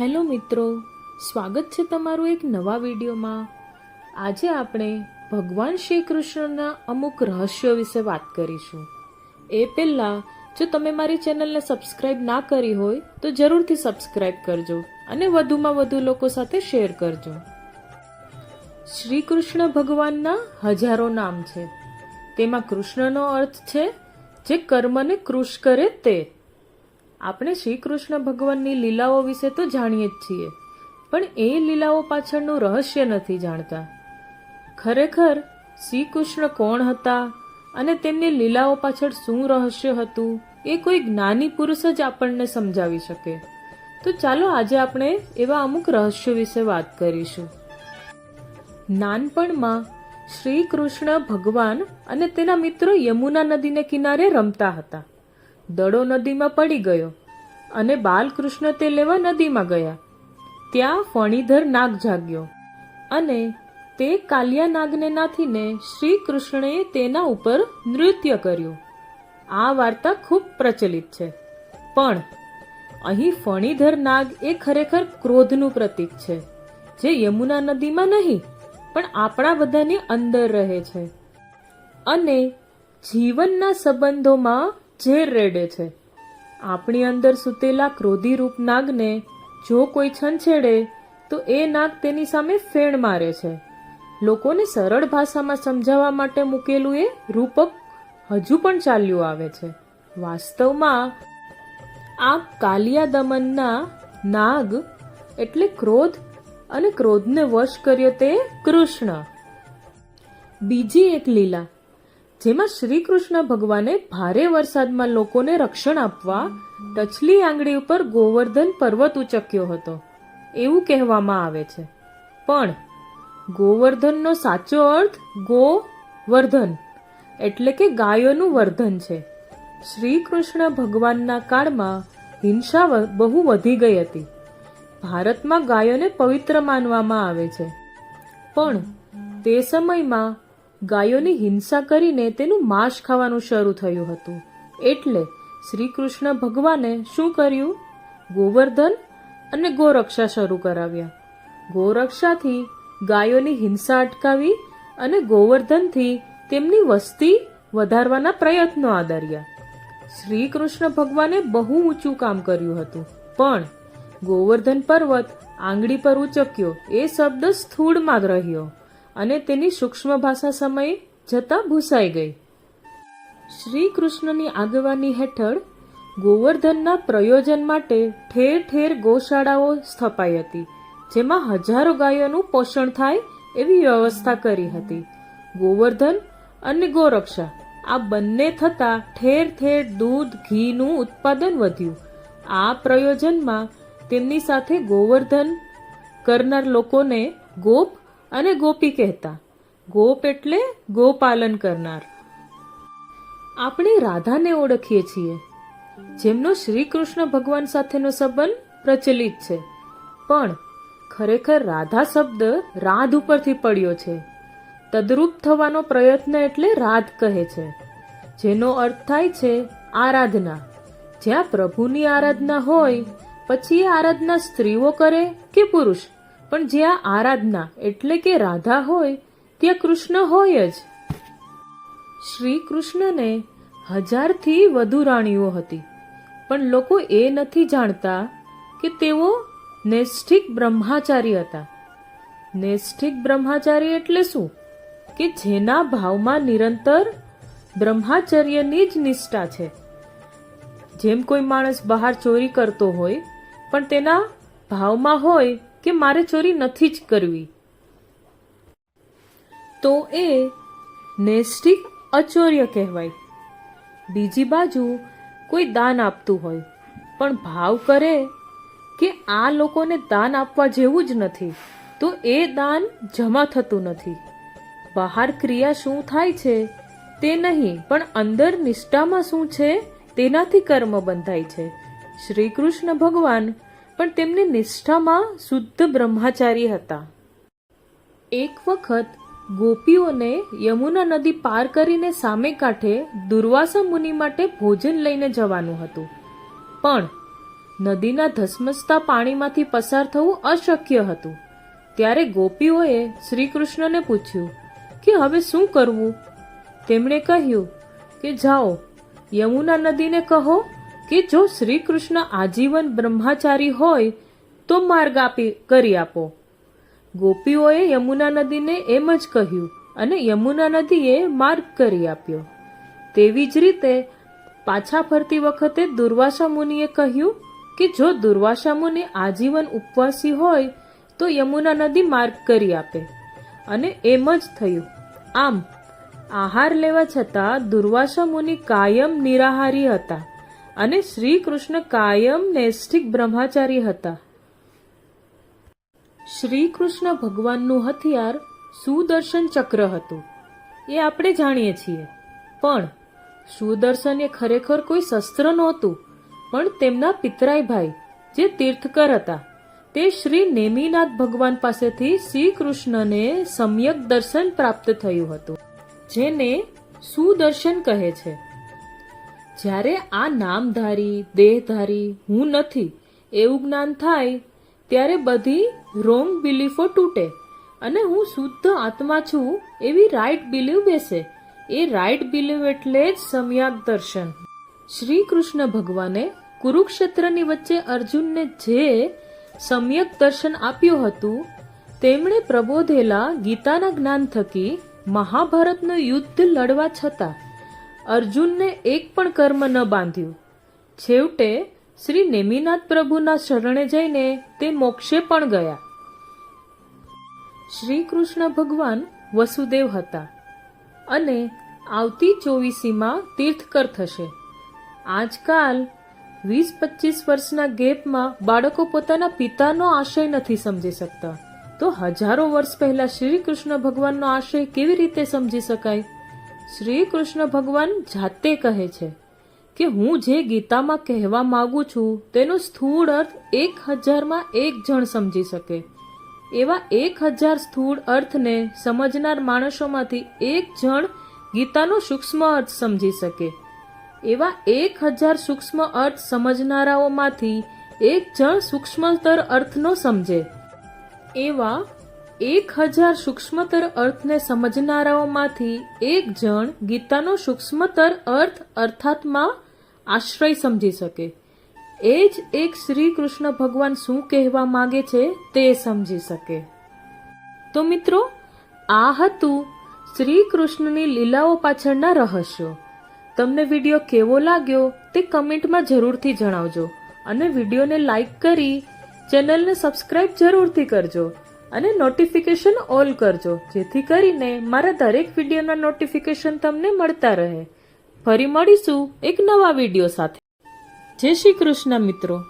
Hello મિત્રો, સ્વાગત છે તમારું એક નવા વિડીયોમાં. આજે આપણે ભગવાન શ્રી કૃષ્ણના અમુક રહસ્યો વિશે વાત કરીશું. એ પહેલાં, જો તમે મારી ચેનલને સબસ્ક્રાઇબ ના કરી હોય, તો જરૂરથી સબસ્ક્રાઇબ કરજો અને વધુમાં વધુ લોકો સાથે શેર કરજો. શ્રી કૃષ્ણ ભગવાનના હજારો નામ છે. તેમાં કૃષ્ણનો અર્થ છે, જે કર્મને કૃષ કરે તે. આપણે શ્રી કૃષ્ણ ભગવાનની લીલાઓ વિશે તો જાણીએ જ છીએ. પણ એ લીલાઓ પાછળનું રહસ્ય નથી જાણતા. ખરેખર શ્રી કૃષ્ણ કોણ હતા અને તેમની લીલાઓ પાછળ શું રહસ્ય હતું એ કોઈ જ્ઞાની પુરુષ જ આપણને સમજાવી શકે. તો ચાલો આજે આપણે એવા અમુક રહસ્યો વિશે વાત કરીશું. નાનપણમાં શ્રી કૃષ્ણ ભગવાન અને તેના મિત્રો યમુના નદીને કિનારે રમતા હતા. દડો નદીમાં પડી ગયો. અને બાલકૃષ્ણ તે લેવા નદીમાં ગયા. ત્યાં ફણીધર નાગ જાગ્યો અને તે કાલિયા નાગને નાથીને શ્રી કૃષ્ણએ તેના ઉપર નૃત્ય કર્યું. આ વાર્તા ખૂબ પ્રચલિત છે. પણ અહીં ફણીધર નાગ એ ખરેખર ક્રોધનું પ્રતીક છે, જે યમુના નદીમાં નહીં, પણ આપણા બધાની અંદર રહે છે અને જીવનના સંબંધોમાં ઝેર રેડે છે. આપણી અંદર સૂતેલા ક્રોધી રૂપ નાગને જો કોઈ છંછેડે, તો એ નાગ તેની સામે ફેણ મારે છે. લોકોને સરળ ભાષામાં સમજાવવા માટે મૂકેલું એ રૂપક હજુ પણ ચાલ્યું આવે છે. વાસ્તવમાં, આ કાલિયા દમનના નાગ એટલે ક્રોધ અને ક્રોધને વશ કર્યો તે કૃષ્ણ. બીજી એક લીલા. જેમાં શ્રી કૃષ્ણ ભગવાને ભારે વરસાદમાં લોકોને રક્ષણ આપવા ટચલી આંગળી ઉપર ગોવર્ધન પર્વત ઉચક્યો હતો. એવું કહેવામાં આવે છે. પણ ગોવર્ધનનો સાચો અર્થ ગોવર્ધન, એટલે કે ગાયોનું વર્ધન છે. શ્રી કૃષ્ણ ભગવાનના કાળમાં હિંસા બહુ વધી ગઈ હતી. ભારતમાં ગાયોને પવિત્ર માનવામાં આવે છે. પણ તે સમયમાં ગાયોની હિંસા કરીને તેનું માંસ ખાવાનું શરૂ થયું હતું. એટલે શ્રી કૃષ્ણ ભગવાને શું કર્યું? ગોવર્ધન અને ગોરક્ષા શરૂ કરાવ્યા. ગોરક્ષાથી ગાયોની હિંસા અટકાવી અને ગોવર્ધનથી તેમની વસ્તી વધારવાના પ્રયત્નો આદર્યા. શ્રી કૃષ્ણ ભગવાને બહુ ઊંચું કામ કર્યું હતું. પણ ગોવર્ધન પર્વત આંગળી પર ઉચક્યો. એ શબ્દ સ્થૂળમાં જ રહ્યો. અને તેની સૂક્ષ્મ ભાષા સમયે જતા ભૂસાઈ ગઈ. શ્રી કૃષ્ણની આગેવાની હેઠળ ગોવર્ધનના પ્રયોજન માટે ઠેર ઠેર ગૌશાળાઓ સ્થપાઈ હતી, જેમાં હજારો ગાયોનું પોષણ થાય એવી વ્યવસ્થા કરી હતી. ગોવર્ધન અને ગોરક્ષા, આ બંને થતા ઠેર ઠેર દૂધ, ઘીનું ઉત્પાદન વધ્યું. આ પ્રયોજનમાં તેમની સાથે ગોવર્ધન, કરનાર લોકોને ગોપ અને ગોપી કહેતા, ગોપ એટલે ગોપાલન કરનાર. આપણે રાધાને ઓળખીએ છીએ, જેમનો શ્રી કૃષ્ણ ભગવાન સાથેનો સંબંધ પ્રચલિત છે. પણ ખરેખર રાધા શબ્દ રાધ ઉપરથી પડ્યો છે. તદરૂપ થવાનો પ્રયત્ન એટલે રાધ કહે છે, જેનો અર્થ થાય છે આરાધના. જ્યાં પ્રભુની આરાધના હોય, પછી એ આરાધના સ્ત્રીઓ કરે કે પુરુષ? પણ જ્યાં આરાધના એટલે કે રાધા હોય, ત્યાં કૃષ્ણ હોય જ. શ્રી કૃષ્ણને હજારથી વધુ રાણીઓ હતી, પણ લોકો એ નથી જાણતા કે તેઓ નૈષ્ઠિક બ્રહ્માચારી હતા. નૈષ્ઠિક બ્રહ્માચારી એટલે શું? કે જેના ભાવમાં નિરંતર બ્રહ્માચર્યની જ નિષ્ઠા છે. જેમ કોઈ માણસ બહાર ચોરી કરતો હોય, પણ તેના ભાવમાં હોય કે મારે ચોરી નથી જ કરવી. તો એ નેસ્ટિક અચોર્ય કહેવાય. બીજી બાજુ કોઈ દાન આપતું હોય, પણ ભાવ કરે કે આ લોકોને દાન આપવા જેવું જ નથી, તો એ દાન જમા થતું નથી. બહાર ક્રિયા શું થાય છે તે નહીં, પણ અંદર નિષ્ઠામાં શું છે તેનાથી કર્મ બંધાય છે. શ્રી કૃષ્ણ ભગવાન પણ તેમની નિષ્ઠામાં શુદ્ધ બ્રહ્માચારી હતા. એક વખત ગોપીઓને યમુના નદી પાર કરીને સામે કાંઠે દુર્વાસા મુનિ માટે ભોજન લઈને જવાનું હતું. પણ નદીના ધસમસતા પાણીમાંથી પસાર થવું અશક્ય હતું. ત્યારે ગોપીઓએ શ્રી કૃષ્ણને પૂછ્યું કે હવે શું કરવું? તેમણે કહ્યું કે જાઓ, યમુના નદીને કહો કે જો શ્રી કૃષ્ણ આજીવન બ્રહ્માચારી હોય, તો માર્ગ આપી, કરી આપો. ગોપીઓએ યમુના નદીને એમ જ કહ્યું અને યમુના નદીએ માર્ગ કરી આપ્યો. તેવી જ રીતે પાછા ફરતી વખતે દુર્વાસા મુનિએ કહ્યું કે જો દુર્વાસા મુનિ આજીવન ઉપવાસી હોય, તો યમુના નદી માર્ગ કરી આપે. અને એમ જ થયું. આમ, આહાર લેવા છતાં દુર્વાસા મુનિ કાયમ નિરાહારી હતા. અને શ્રી કૃષ્ણ કાયમ નૈષ્ઠિક બ્રહ્માચારી હતા. શ્રી કૃષ્ણ ભગવાનનું હથિયાર સુદર્શન ચક્ર હતું. એ આપણે જાણીએ છીએ. પણ સુદર્શન એ ખરેખર કોઈ શસ્ત્ર નહોતું, પણ તેમના પિતરાઈ ભાઈ, જે તીર્થકર હતા, તે શ્રી નેમિનાથ ભગવાન પાસેથી શ્રી કૃષ્ણને સમ્યક દર્શન પ્રાપ્ત થયું હતું, જેને સુદર્શન કહે છે. જ્યારે આ નામધારી, દેહધારી હું નથી, એવું જ્ઞાન થાય, ત્યારે બધી રોંગ બિલીફો તૂટે અને હું શુદ્ધ આત્મા છું એવી રાઈટ બિલીવ બેસે. એ રાઈટ બિલીવ એટલે જ સમ્યક દર્શન. શ્રી કૃષ્ણ ભગવાને કુરુક્ષેત્રની વચ્ચે અર્જુનને જે સમ્યક દર્શન આપ્યું હતું, તેમણે પ્રબોધેલા ગીતાના જ્ઞાન થકી મહાભારતનું યુદ્ધ લડવા છતાં અર્જુનને એક પણ કર્મ ન બાંધ્યું. છેવટે શ્રી નેમિનાથ પ્રભુના શરણે જઈને તે મોક્ષે પણ ગયા. શ્રી કૃષ્ણ ભગવાન વસુદેવ હતા અને આવતી ચોવીસીમાં તીર્થકર થશે. આજકાલ વીસ પચીસ વર્ષના ગેપમાં બાળકો પોતાના પિતાનો આશય નથી સમજી શકતા. તો હજારો વર્ષ પહેલા શ્રી કૃષ્ણ ભગવાનનો આશય કેવી રીતે સમજી શકાય? શ્રી કૃષ્ણ ભગવાન જાતે કહે છે કે હું જે ગીતામાં કહેવા માંગુ છું, તેનો સ્થૂળ અર્થ એક હજારમાં એક જણ સમજી શકે. એવા એક હજાર સ્થૂળ અર્થને સમજનાર માણસોમાંથી એક જણ ગીતાનો સૂક્ષ્મ અર્થ સમજી શકે. એવા એક હજાર સૂક્ષ્મ અર્થ સમજનારાઓમાંથી એક જણ સૂક્ષ્મતર અર્થનો સમજે. એવા એક હજાર સૂક્ષ્મતર અર્થને સમજનારાઓમાંથી એક જણ ગીતાનો સૂક્ષ્મતર અર્થ અર્થાત્માં આશ્રય સમજી શકે. એ જ એક શ્રી કૃષ્ણ ભગવાન શું કહેવા માંગે છે તે સમજી શકે. તો મિત્રો, આ હતું શ્રી કૃષ્ણની લીલાઓ પાછળના રહસ્યો. તમને વીડિયો કેવો લાગ્યો તે કમેન્ટમાં જરૂરથી જણાવજો અને વિડીયોને લાઈક કરી ચેનલને સબસ્ક્રાઇબ જરૂરથી કરજો. અને નોટિફિકેશન ઓલ કરજો. જેથી કરીને મારા દરેક વિડીયોના નોટિફિકેશન તમને મળતા રહે. ફરી મળીશું એક નવા વીડિયો સાથે. જય શ્રી કૃષ્ણ મિત્રો.